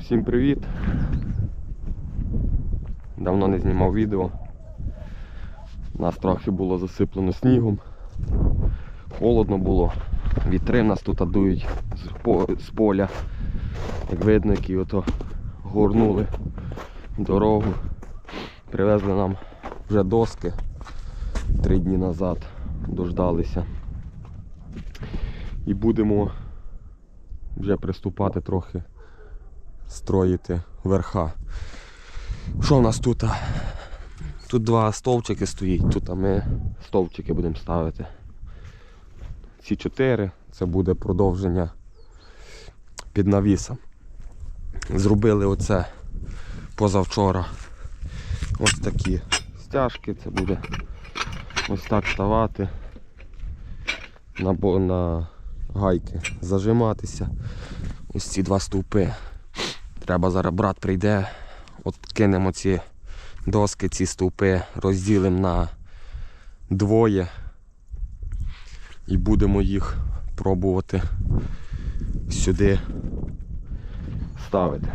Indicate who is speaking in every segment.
Speaker 1: Всім привіт! Давно не знімав відео. Нас трохи було засиплено снігом. Холодно було. Вітри нас тут дують з поля. Як видно, які ото горнули дорогу. Привезли нам вже доски три дні назад. Дождалися. І будемо вже приступати трохи строїти верха. Що в нас тут? Тут два стовпчики стоїть, тут ми стовпчики будемо ставити. Ці чотири це буде продовження під навісом. Зробили оце позавчора. Ось такі стяжки, це буде ось так ставати на, на гайки, зажиматися. Ось ці два стовпи. Треба зараз брат прийде, от кинемо ці доски, ці стовпи, розділимо на двоє і будемо їх пробувати сюди ставити.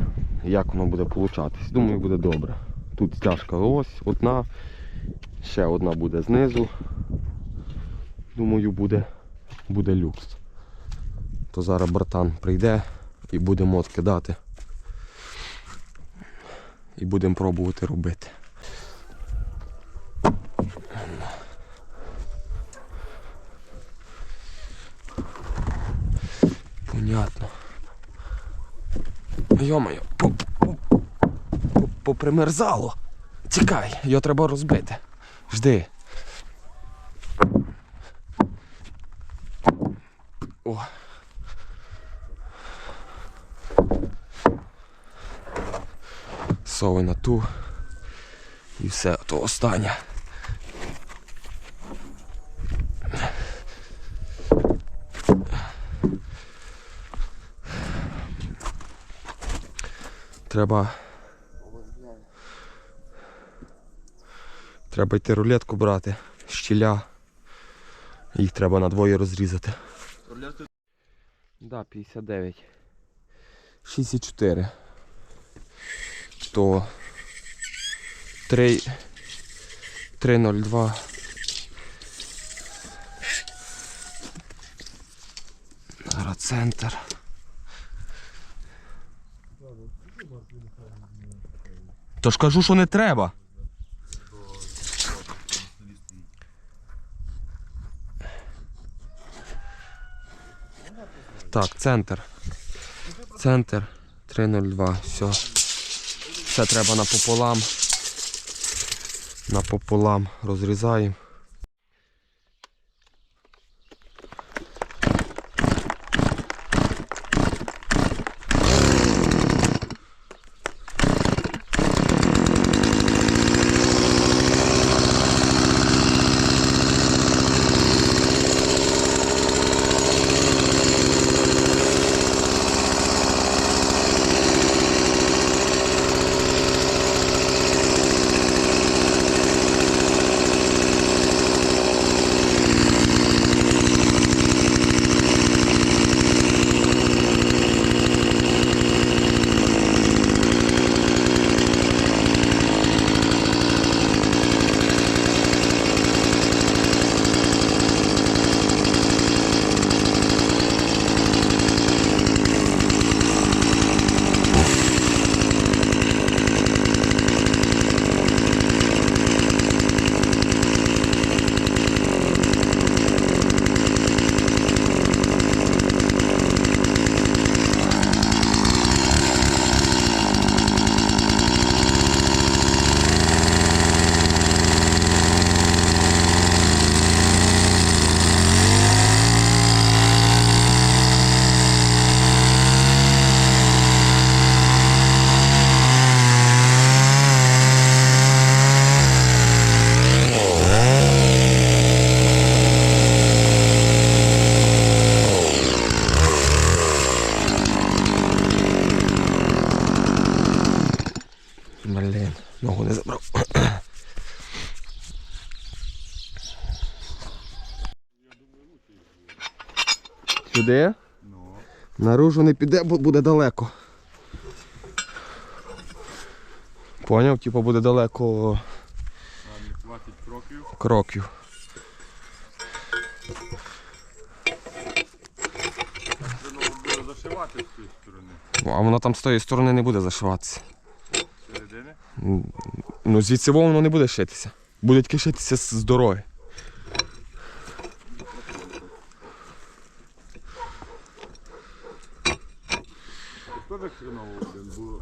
Speaker 1: Як воно буде получатись? Думаю, буде добре. Тут стяжка ось одна, ще одна буде знизу. Думаю, буде, буде люкс. То зараз братан прийде і будемо откидати. І будемо пробувати робити. Понятно. По- попримерзало. Тікай, його треба розбити. Жди. О. Сови на ту. І все, то останнє. Треба. Треба йти рулетку брати, щіля. Їх треба на двоє розрізати. Да, 59. 64. То 3 302. Зараз центр. То ж кажу, що не треба. Так, центр. Центр 302. Все. Все треба напополам. Напополам розрізаємо. Блін, ногу не забрав.
Speaker 2: Ну,
Speaker 1: Наружу не піде, бо буде далеко. Поняв, типу буде далеко
Speaker 2: 20 кроків.
Speaker 1: кроків.
Speaker 2: Буде зашивати з цієї сторони.
Speaker 1: А воно там з тої сторони не буде зашиватися.
Speaker 2: Середини.
Speaker 1: Ну звідси воно не буде шитися. Буде тільки шитися з з дороги.
Speaker 2: Так хреново один, бо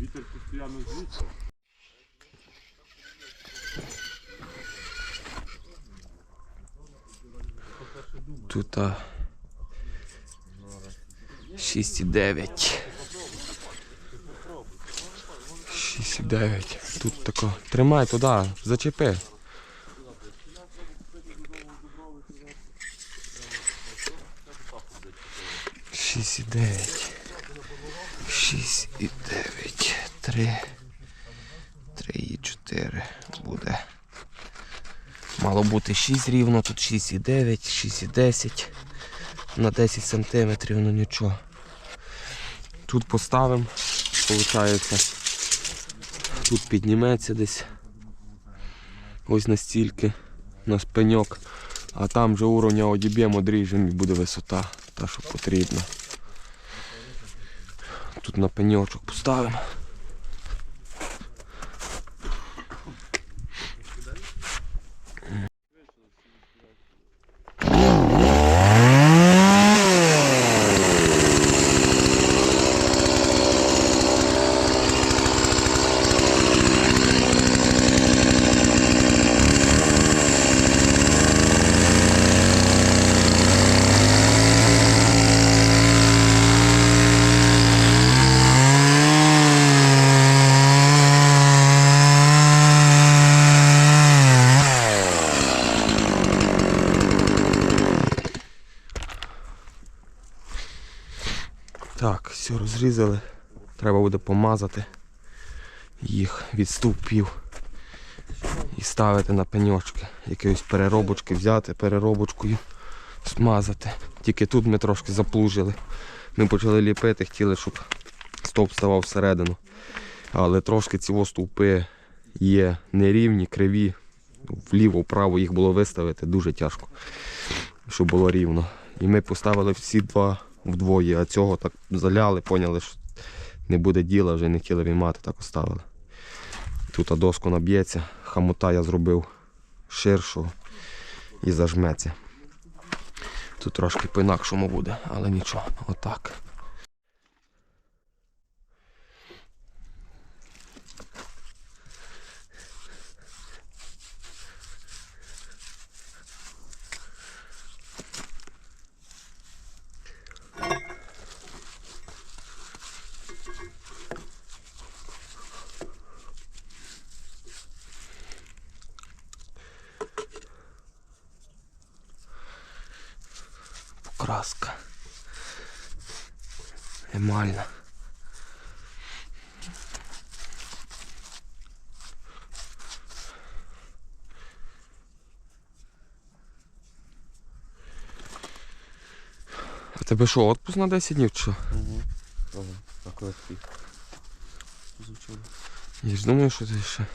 Speaker 2: вітер постійно звідси.
Speaker 1: Тут а, 6,9. 6,9. Тут тако. Тримай туди, зачепи. Шість і дев'ять. Шість і дев'ять. Три. Три і чотири буде. Мало бути 6 рівно, тут 6,9, 6,10 на 10 сантиметрів, ну нічого. Тут поставимо, виходить, тут підніметься десь ось настільки, на спиньок, а там же уровня одіб'ємо, одріжемо і буде висота, та що потрібно. Тут на пеньочок поставимо. Все. Треба буде помазати їх від стовпів і ставити на пеньочки. Якоїсь переробочки взяти, переробочкою смазати. Тільки тут ми трошки заплужили. Ми почали ліпити, хотіли, щоб стовп ставав всередину. Але трошки ці стовпи є нерівні, криві. Вліво, вправо їх було виставити дуже тяжко, щоб було рівно. І ми поставили всі два вдвоє, а цього так заляли, поняли, що не буде діла, вже не хотіли віймати, так оставили. Тут доску наб'ється, хамута я зробив ширшого і зажметься. Тут трошки по-інакшому буде, але нічого, отак. Покраска. Емальна. А тебе що, отпуск на 10 днів чи що?
Speaker 3: Угу. Ага. А? Звучало.
Speaker 1: Я ж думаю, що ти ще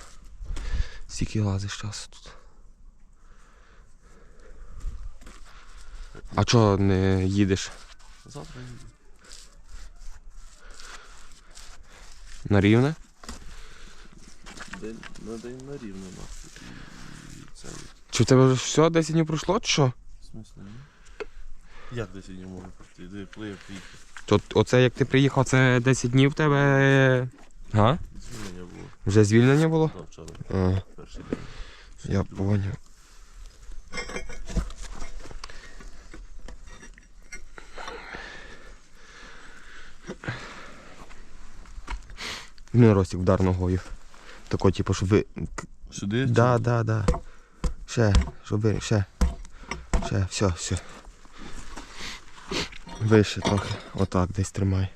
Speaker 1: стільки лазиш часу тут. А чого не їдеш
Speaker 3: Завтра їду.
Speaker 1: на рівне?
Speaker 3: День на день на рівно нахуй. І це
Speaker 1: Чи в тебе вже все 10 днів пройшло, чи що?
Speaker 3: в смислі, ні? Як десь не можу пройти? Де плив приїхав.
Speaker 1: То оце як ти приїхав, це 10 днів в тебе. Га?
Speaker 3: Звільнення було.
Speaker 1: Вже звільнення було?
Speaker 3: Да, вчора.
Speaker 1: Ага,
Speaker 3: Перший день.
Speaker 1: я поняв. Ну, Ростик вдар ногою. Тако, типу, щоб ви.
Speaker 3: Сюди?
Speaker 1: Да, да, да. Ще, щоб ви. Ще. Ще, все, все. Вище трохи. Отак десь тримай.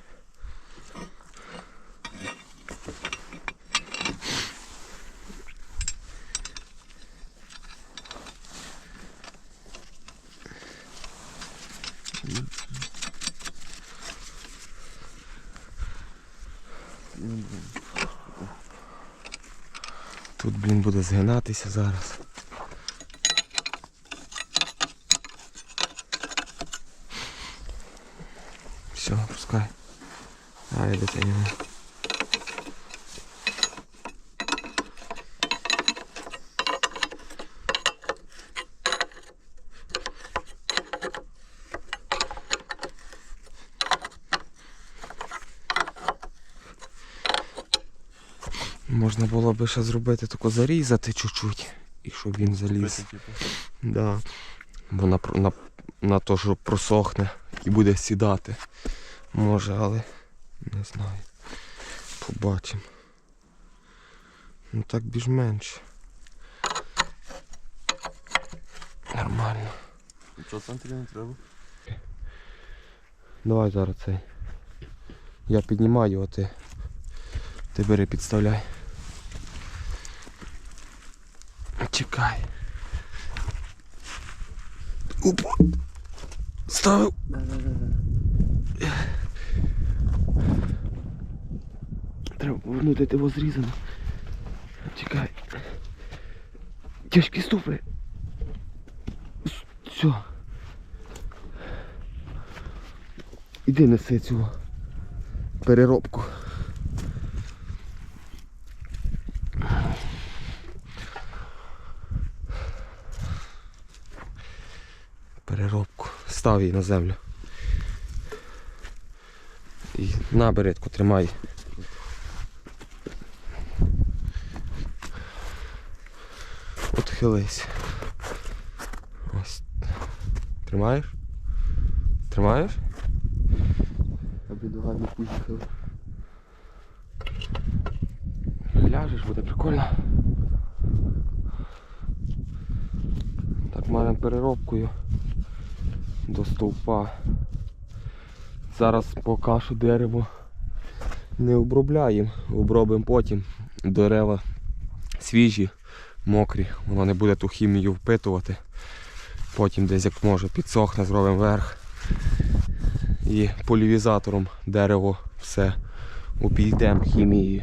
Speaker 1: Тут, блін, буде згинатися зараз. Все, пускай. А, я дотягну. Можна було би ще зробити тако зарізати чуть-чуть, і щоб він заліз. Да. Бо на, на, на то, що просохне і буде сідати. Може, але не знаю. Побачимо. Ну так більш-менш. Нормально.
Speaker 3: Нічого центрі не треба.
Speaker 1: Давай зараз цей. Я піднімаю, а ти. Ти бери підставляй. Чекай. Опа. Ставив. Треба повернути його зрізано. Чекай. Тяжкі ступи. Все. Іди неси цю переробку. Переробку. Став її на землю. І на беретку тримай. Отхились. Ось. Тримаєш? Тримаєш? Нога не поїхала. Ляжеш, буде прикольно. Так, маємо переробкою до стовпа. Зараз поки що дерево не обробляємо, обробимо потім. Дерева свіжі, мокрі, воно не буде ту хімію впитувати. Потім десь як може підсохне, зробимо верх і полівізатором дерево все обійдемо хімією.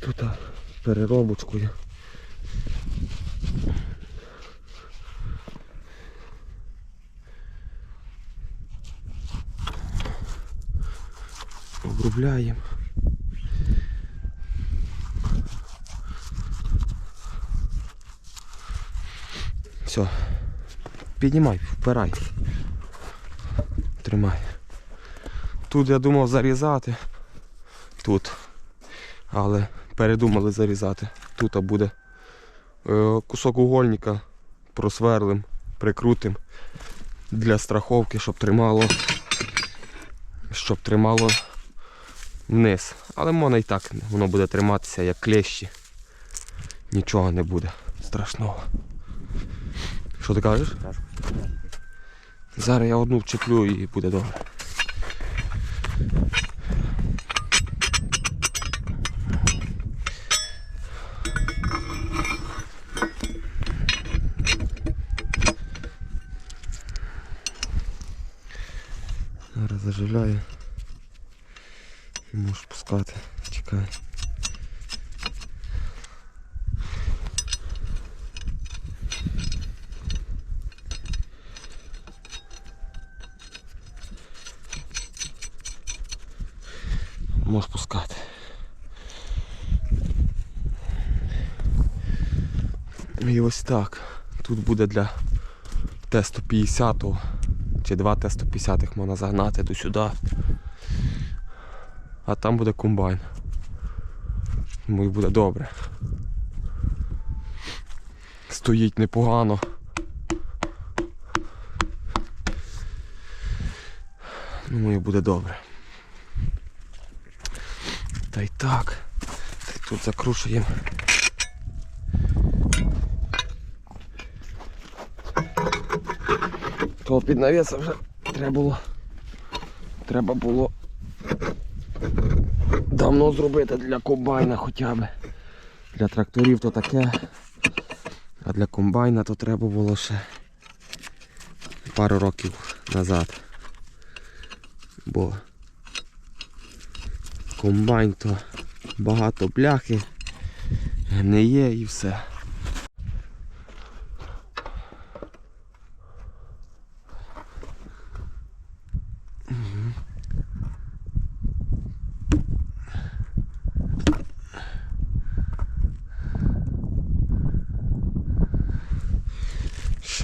Speaker 1: Тут переробочкою. Обробляємо. Все. Піднімай, впирай. Тримай. Тут я думав зарізати. Тут. Але передумали зарізати. Тут буде е, кусок угольника просверлим, прикрутим для страховки, щоб тримало. Щоб тримало вниз. Але можна і так, воно буде триматися як клещі. Нічого не буде страшного. Що ти кажеш? Зараз я одну вчеплю і буде добре. І можеш пускати. Чекай. Можеш пускати. І ось так. Тут буде для Т-150 чи два Т-150 можна загнати до сюди. А там буде комбайн. Тому і буде добре. Стоїть непогано. Думаю, буде добре. Та й так. Тут закрушуємо. Того під навісом вже треба було. Треба було давно зробити для комбайна хоча б. Для тракторів то таке. А для комбайна то треба було ще пару років назад. Бо комбайн то багато бляхи, не є і все.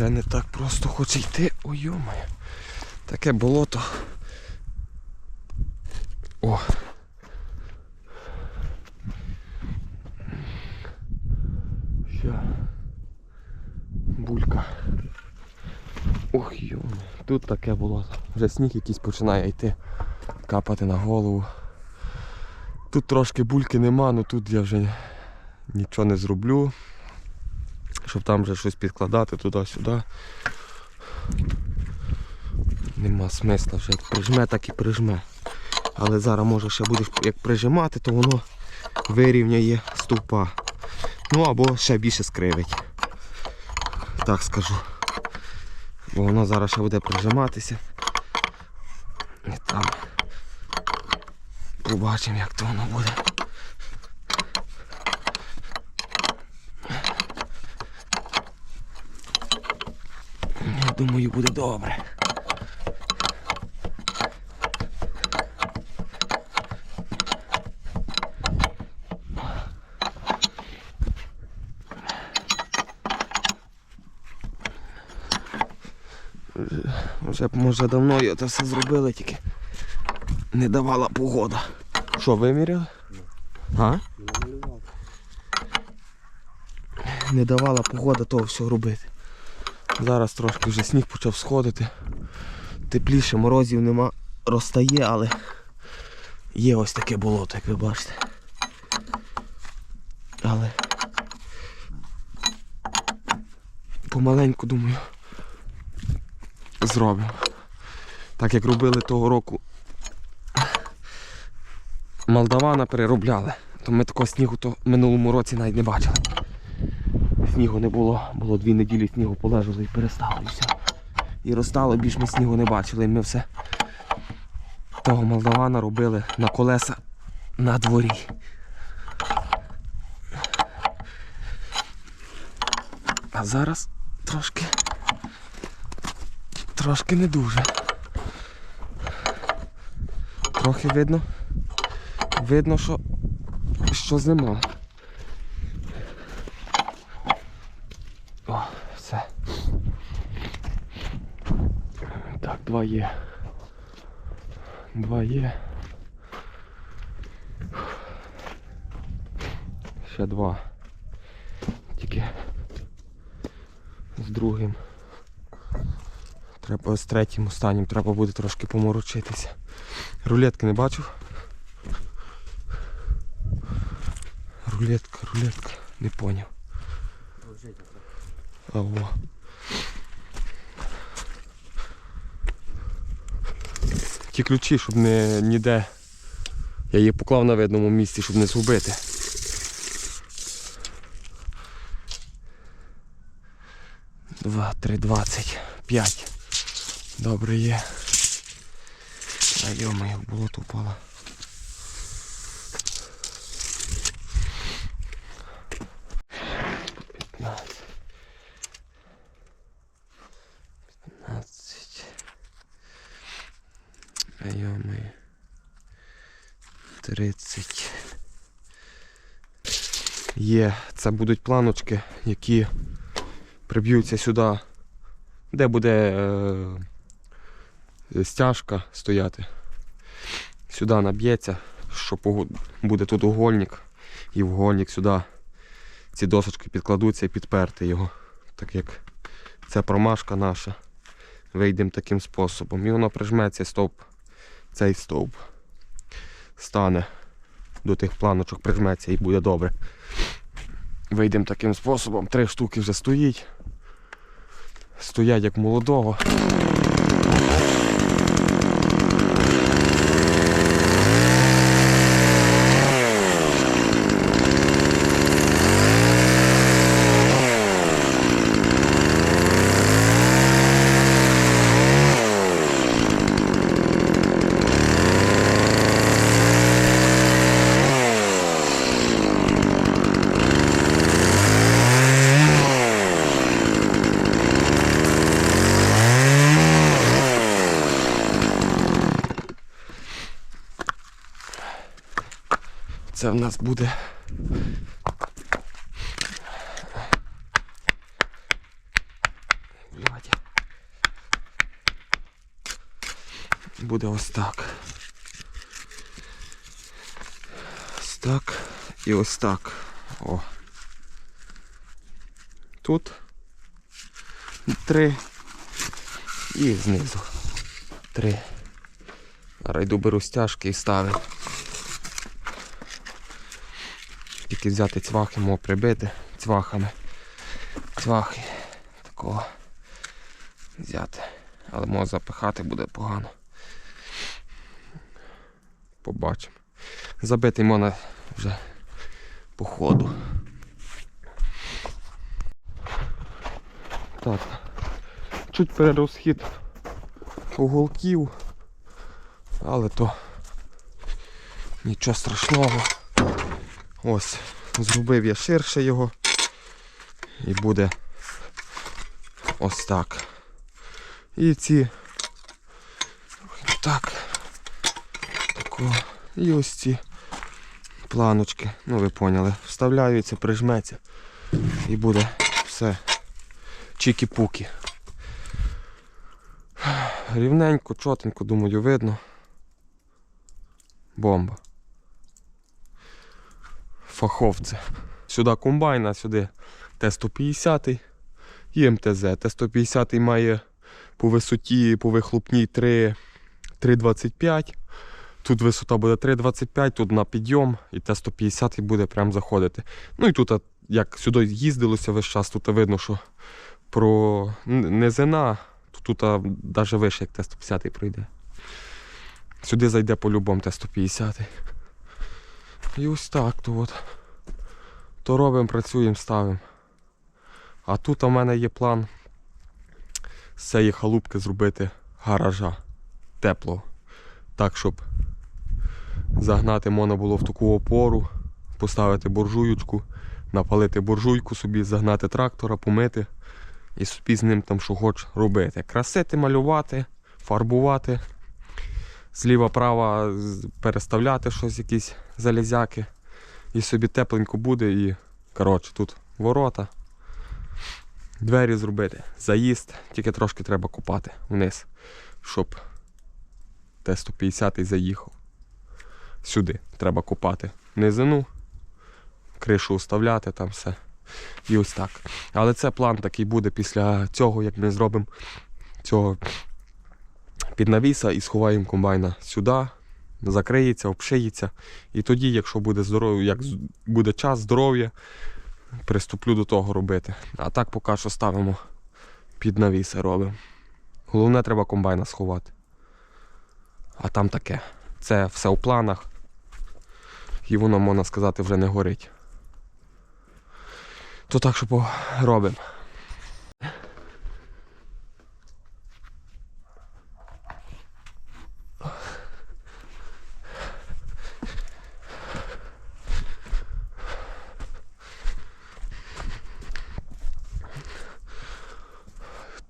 Speaker 1: Ще не так просто хоче йти. Ой, йомає. Таке болото. О. Ще. Булька. Ох, йоме. Тут таке болото. Вже сніг якийсь починає йти, капати на голову. Тут трошки бульки нема, але тут я вже нічого не зроблю. Щоб там вже щось підкладати туди-сюди. Нема смисла вже як прижме, так і прижме. Але зараз може ще будеш як прижимати, то воно вирівняє стовпа. Ну або ще більше скривить. Так скажу. Бо воно зараз ще буде прижиматися. І там побачимо як то воно буде. Думаю, буде добре. Вже б, може давно я це все зробили, тільки не давала погода. Що, виміряли? А? Не давала погода того всього робити. Зараз трошки вже сніг почав сходити. Тепліше, морозів нема, розтає, але є ось таке болото, як ви бачите. Але помаленьку думаю зробимо. Так як робили того року Молдавана переробляли, то ми такого снігу то минулому році навіть не бачили. Снігу не було, було дві неділі снігу полежало і перестало і все. І розстало, більш ми снігу не бачили. І ми все того молдавана робили на колеса на дворі. А зараз трошки трошки не дуже. Трохи видно. Видно, що, що зима. О, все. Так, два є. Два є. Ще два. Тільки з другим. Треба з третім останнім треба буде трошки поморочитися. Рулетки не бачив. Рулетка, рулетка, не поняв. А Ті ключі, щоб не ніде. Я її поклав на видному місці, щоб не згубити. Два, три, двадцять, п'ять. Добре є. А йо-моє, болото. П'ятнадцять. П'ятнадцять. А йо-моє. Тридцять. Є, це будуть планочки, які приб'ються сюди, де буде е, стяжка стояти. Сюди наб'ється, що буде тут угольник, і вугольник сюди ці досочки підкладуться і підперти його. Так як це промашка наша. Вийдемо таким способом. І воно прижме цей стовп, цей стовп стане до тих планочок, прижметься і буде добре. Вийдемо таким способом. Три штуки вже стоїть. Стоять як молодого. В нас буде. Буде ось так. Ось так і ось так. О. Тут три і знизу три. Зараз йду беру стяжки і ставлю. Тільки взяти цвахи, мов прибити цвахами. Цвахи такого взяти. Але може запихати буде погано. Побачимо. Забитий можна вже по ходу. Так. Чуть перерозхід уголків, але то нічого страшного. Ось, зробив я ширше його і буде ось так. І ці так. Тако. І ось ці планочки, ну ви поняли, вставляються, прижметься і буде все чікі-пуки. Рівненько, чотенько, думаю, видно. Бомба. Фаховці. Сюди комбайн, а сюди Т-150 і МТЗ. Т-150 має по висоті, по вихлопній 3,25. Тут висота буде 3,25, тут на підйом, і Т-150 буде прям заходити. Ну і тут, як сюди їздилося весь час, тут видно, що про низина, то тут навіть вище, як Т-150 пройде. Сюди зайде по-любому Т-150. І ось так то от. То робимо, працюємо, ставимо. А тут у мене є план з цієї халупки зробити гаража теплого. Так, щоб загнати можна було в таку опору, поставити буржуючку, напалити буржуйку собі, загнати трактора, помити і собі з ним там що хоч робити. Красити, малювати, фарбувати, зліва-права переставляти щось, якісь залізяки. І собі тепленько буде і, коротше, тут ворота. Двері зробити, заїзд, тільки трошки треба копати вниз, щоб Т-150 заїхав. Сюди треба копати низину, кришу вставляти, там все. І ось так. Але це план такий буде після цього, як ми зробимо цього піднавіса і сховаємо комбайна сюди, закриється, обшиється. І тоді, якщо буде здоров'я, як буде час, здоров'я, приступлю до того робити. А так поки що ставимо під навіси робимо. Головне, треба комбайна сховати. А там таке. Це все у планах. І воно, можна сказати, вже не горить. То так, що робимо.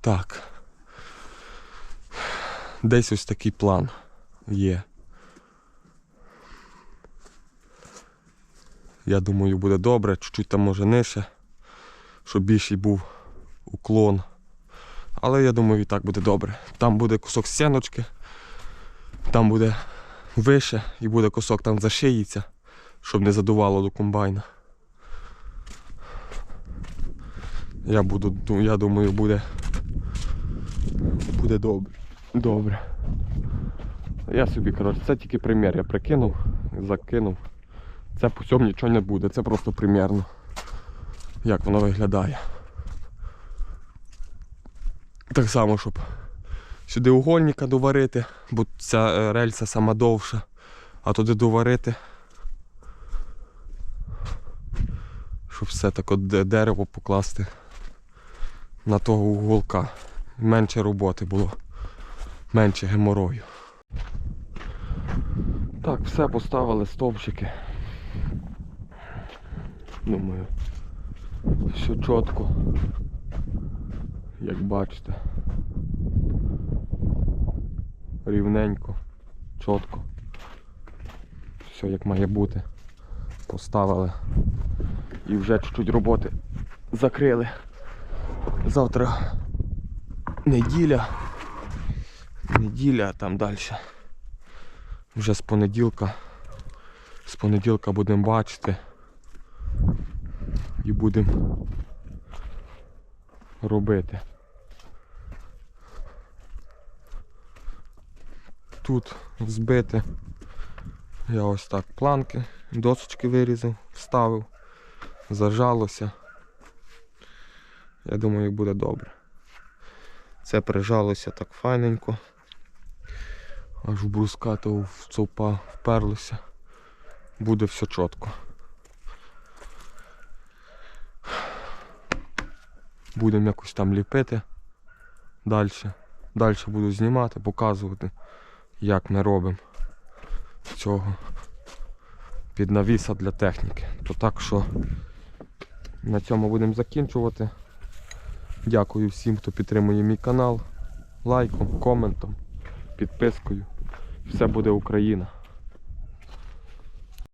Speaker 1: Так. Десь ось такий план є. Я думаю, буде добре, чуть-чуть там може нижче, щоб більший був уклон. Але я думаю, і так буде добре. Там буде кусок стіночки, там буде вище і буде кусок там зашиється, щоб не задувало до комбайна. Я буду, я думаю, буде. Буде добре. Добре. Я собі, коротше, це тільки примір. Я прикинув, закинув. Це по цьому нічого не буде, це просто примірно. Як воно виглядає. Так само, щоб сюди угольника доварити, бо ця е, рельса сама довша, а туди доварити. Щоб все так от дерево покласти на того уголка. Менше роботи було, менше геморою. Так, все поставили стовпчики. Думаю, все чітко. Як бачите. Рівненько, чітко. Все як має бути. Поставили. І вже чуть-чуть роботи закрили. Завтра неділя. Неділя, а там далі. Вже з понеділка. З понеділка будемо бачити. І будемо робити. Тут збити. Я ось так планки, досочки вирізав, вставив, зажалося. Я думаю, буде добре. Це прижалося так файненько. Аж в брускату в цовпа вперлося. Буде все чітко. Будемо якось там ліпити далі. Далі буду знімати, показувати, як ми робимо цього під навіса для техніки. То так що на цьому будемо закінчувати. Дякую всім, хто підтримує мій канал. Лайком, коментом, підпискою. Все буде Україна.